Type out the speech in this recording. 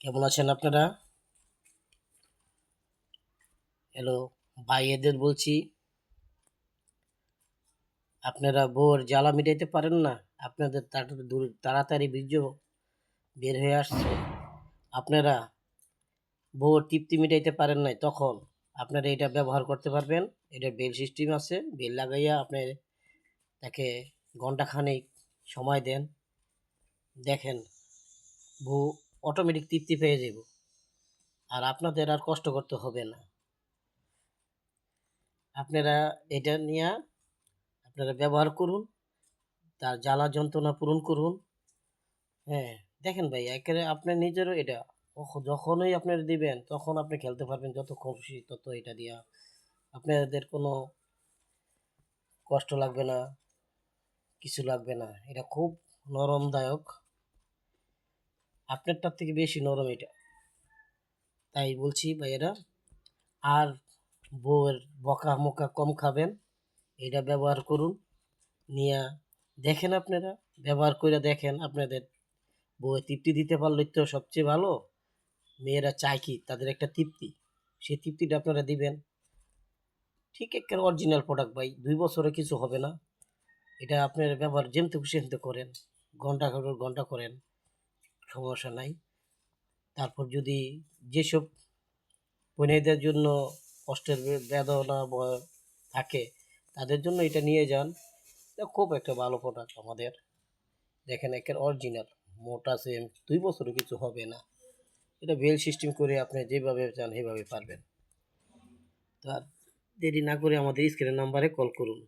কেমন আছেন আপনারা? হ্যালো ভাইয়েদের বলছি, আপনারা বোর জ্বালা মিটাইতে পারেন না, আপনাদের দূর- তাড়াতাড়ি বীর্য বের হয়ে আসছে। আপনারা বোর তৃপ্তি মিটাইতে পারেন নাই, তখন আপনারা এটা ব্যবহার করতে পারবেন। এটা বেল সিস্টেম আছে, বেল লাগাইয়া আপনি তাকে ঘন্টাখানেক সময় দেন। দেখেন, বউ অটোমেটিক তৃপ্তি পেয়ে যাব আর আপনাদের আর কষ্ট করতে হবে না। আপনারা এটা নিয়ে আপনারা ব্যবহার করুন, তার জ্বালা যন্ত্রণা পূরণ করুন। হ্যাঁ দেখেন ভাই, একেবারে আপনার নিজেরও এটা যখনই আপনার দিবেন, তখন আপনি খেলতে পারবেন, যত খুশি তত এটা দিয়া। আপনাদের কোনো কষ্ট লাগবে না, কিছু লাগবে না। এটা খুব নরমদায়ক। আপনারটার থেকে বেশি নরম এটা। তাই বলছি ভাইয়েরা, আর বউয়ের বকা মোকা কম খাবেন, এটা ব্যবহার করুন। নিয়ে দেখেন আপনারা, ব্যবহার করে দেখেন আপনাদের। বউয়ে তৃপ্তি দিতে পারলে তো সবচেয়ে ভালো, মেয়েরা চায় কি তাদের একটা তৃপ্তি। সেই তৃপ্তিটা আপনারা দিবেন। ঠিক একটা অরিজিনাল প্রোডাক্ট ভাই, দুই বছরে কিছু হবে না। এটা আপনার ব্যবহার যেমতে খুশি করেন ঘণ্টা ঘণ্টা ঘণ্টা করেন। সমস্যা নাই। তারপর যদি যেসব পনেদের জন্য কষ্টের বেদনা থাকে, তাদের জন্য এটা নিয়ে যান। খুব একটা ভালো প্রোডাক্ট আমাদের। দেখেন একের অরিজিনাল মোটা সেম দুই বছরে কিছু হবে না। এটা বেল সিস্টেম করে আপনি যেভাবে চান সেভাবে পারবেন। তো আর দেরি না করে আমাদের স্ক্রিনের নাম্বারে কল করুন।